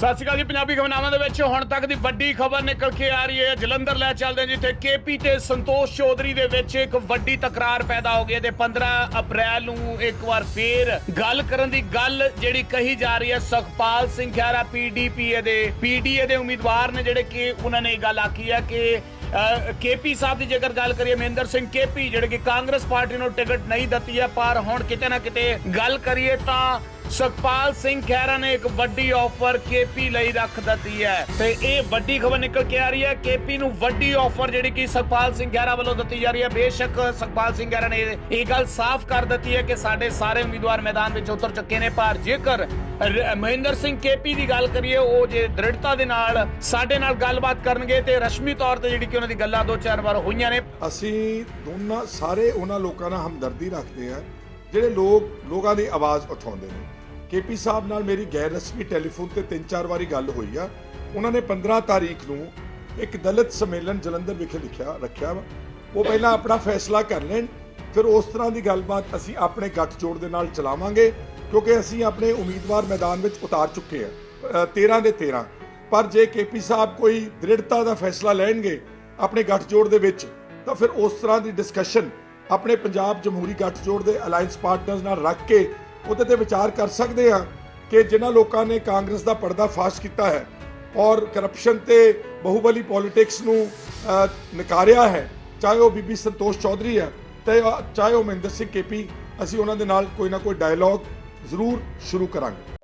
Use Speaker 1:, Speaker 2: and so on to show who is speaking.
Speaker 1: ਸਤਿ ਸ਼੍ਰੀ ਅਕਾਲ ਜੀ, ਪੰਜਾਬੀ ਖਬਰਨਾਮਾ ਦੇ ਵਿੱਚ ਹੁਣ ਤੱਕ ਦੀ ਵੱਡੀ ਖਬਰ ਨਿਕਲ ਕੇ ਆ ਰਹੀ ਹੈ। ਜਲੰਧਰ ਲੈ ਚੱਲਦੇ ਜਿੱਥੇ ਕੇਪੀ ਤੇ ਸੰਤੋਸ਼ ਚੌਧਰੀ ਦੇ ਵਿੱਚ ਇੱਕ ਵੱਡੀ ਤਕਰਾਰ ਪੈਦਾ ਹੋ ਗਈ ਤੇ 15 ਅਪ੍ਰੈਲ ਨੂੰ ਇੱਕ ਵਾਰ ਫੇਰ ਗੱਲ ਕਰਨ ਦੀ ਗੱਲ ਜਿਹੜੀ ਕਹੀ ਜਾ ਰਹੀ ਹੈ, ਸੁਖਪਾਲ ਸਿੰਘ ਖਹਿਰਾ ਪੀਡੀਪੀਏ ਦੇ ਪੀਡੀਏ ਦੇ ਉਮੀਦਵਾਰ ਨੇ ਜਿਹੜੇ ਕਿ ਉਹਨਾਂ ਨੇ ਇਹ ਗੱਲ ਆਖੀ ਹੈ ਕਿ ਕੇਪੀ ਸਾਹਿਬ ਦੀ ਜੇਕਰ ਗੱਲ ਕਰੀਏ, ਮਹਿੰਦਰ ਸਿੰਘ ਕੇਪੀ ਜਿਹੜੇ ਕਿ ਕਾਂਗਰਸ ਪਾਰਟੀ ਨੂੰ ਟਿਕਟ ਨਹੀਂ ਦਿੱਤੀ ਹੈ, ਪਰ ਹੁਣ ਕਿਤੇ ਨਾ ਕਿਤੇ ਗੱਲ ਕਰੀਏ ਤਾਂ ਸੁਖਪਾਲ ਸਿੰਘ ਖਹਿਰਾ ਨੇ ਇੱਕ ਵੱਡੀ ਆਫਰ ਕੇਪੀ ਲਈ ਰੱਖ ਦਿੱਤੀ ਹੈ। ਤੇ ਇਹ ਵੱਡੀ ਖਬਰ ਨਿਕਲ ਕੇ ਆ ਰਹੀ ਹੈ। ਕੇਪੀ ਨੂੰ ਵੱਡੀ ਆਫਰ ਜਿਹੜੀ ਕਿ ਸੁਖਪਾਲ ਸਿੰਘ ਖਹਿਰਾ ਵੱਲੋਂ ਦਿੱਤੀ ਜਾ ਰਹੀ ਹੈ। ਬੇਸ਼ੱਕ ਸੁਖਪਾਲ ਸਿੰਘ ਖਹਿਰਾ ਨੇ ਇਹ ਗੱਲ ਸਾਫ਼ ਕਰ ਦਿੱਤੀ ਹੈ ਕਿ ਸਾਡੇ ਸਾਰੇ ਉਮੀਦਵਾਰ ਮੈਦਾਨ ਵਿੱਚ ਉਤਰ ਚੁੱਕੇ ਨੇ। ਪਰ ਜੇਕਰ ਰ- ਮਹਿੰਦਰ ਸਿੰਘ ਕੇਪੀ ਦੀ ਗੱਲ ਕਰੀਏ, ਉਹ ਜੇ ਦ੍ਰਿੜਤਾ ਦੇ ਨਾਲ ਸਾਡੇ ਨਾਲ ਗੱਲਬਾਤ ਕਰਨਗੇ ਤੇ ਰਸਮੀ ਤੌਰ ਤੇ ਜਿਹੜੀ ਕਿ ਉਹਨਾਂ ਦੀ ਗੱਲਾਂ ਦੋ ਚਾਰ ਵਾਰ ਹੋਈਆਂ ਨੇ।
Speaker 2: ਅਸੀਂ ਦੋਨਾਂ, ਸਾਰੇ ਉਹਨਾਂ ਲੋਕਾਂ ਨਾਲ ਹਮਦਰਦੀ ਰੱਖਦੇ ਹਾਂ, ਜਿਹੜੇ ਲੋਕ, ਲੋਕਾਂ ਦੀ ਆਵਾਜ਼ ਉਠਾਉਂਦੇ ਨੇ। ਕੇਪੀ ਸਾਹਿਬ ਨਾਲ ਮੇਰੀ ਗੈਰ ਰਸਮੀ ਟੈਲੀਫੋਨ ਤੇ ਤਿੰਨ ਚਾਰ ਵਾਰੀ ਗੱਲ ਹੋਈ ਆ। ਉਹਨਾਂ ਨੇ 15 ਤਾਰੀਖ ਨੂੰ ਇੱਕ ਦਲਿਤ ਸੰਮੇਲਨ ਜਲੰਧਰ ਵਿਖੇ ਲਿਖਿਆ, ਰੱਖਿਆ ਵਾ। ਉਹ ਪਹਿਲਾਂ ਆਪਣਾ ਫੈਸਲਾ ਕਰ ਲੈਣ, ਫਿਰ ਉਸ ਤਰ੍ਹਾਂ ਦੀ ਗੱਲਬਾਤ ਅਸੀਂ ਆਪਣੇ ਗੱਠਜੋੜ ਦੇ ਨਾਲ ਚਲਾਵਾਂਗੇ, ਕਿਉਂਕਿ ਅਸੀਂ ਆਪਣੇ ਉਮੀਦਵਾਰ ਮੈਦਾਨ ਵਿੱਚ ਉਤਾਰ ਚੁੱਕੇ ਆ 13 ਦੇ 13 ਪਰ ਜੇ ਕੇਪੀ ਸਾਹਿਬ ਕੋਈ ਦ੍ਰਿੜਤਾ ਦਾ ਫੈਸਲਾ ਲੈਣਗੇ ਆਪਣੇ ਗੱਠਜੋੜ ਦੇ ਵਿੱਚ, ਤਾਂ ਫਿਰ ਉਸ ਤਰ੍ਹਾਂ ਦੀ ਡਿਸਕਸ਼ਨ ਆਪਣੇ ਪੰਜਾਬ ਜਮਹੂਰੀ ਗੱਠਜੋੜ ਦੇ ਅਲਾਈਅੰਸ ਪਾਰਟਨਰਸ ਨਾਲ ਰੱਖ ਕੇ ਉਹਦੇ ਤੇ ਵਿਚਾਰ ਕਰ ਸਕਦੇ ਆ ਕਿ ਜਿਨ੍ਹਾਂ ਲੋਕਾਂ ਨੇ ਕਾਂਗਰਸ ਦਾ ਪਰਦਾ ਫਾਸ਼ ਕੀਤਾ ਹੈ ਔਰ ਕਰਪਸ਼ਨ ਤੇ ਬਹੁਬਲੀ ਪੋਲਿਟਿਕਸ ਨੂੰ ਨਕਾਰਿਆ ਹੈ। ਚਾਹੇ ਉਹ ਬੀਬੀ ਸੰਤੋਸ਼ ਚੌਧਰੀ ਹੈ ਤੇ ਚਾਹੇ ਉਹ ਮਹਿੰਦਰ ਸਿੰਘ ਕੇਪੀ, ਅਸੀਂ ਉਹਨਾਂ ਦੇ ਨਾਲ ਕੋਈ ਨਾ ਕੋਈ ਡਾਇਲੌਗ ਜ਼ਰੂਰ ਸ਼ੁਰੂ ਕਰਾਂਗੇ।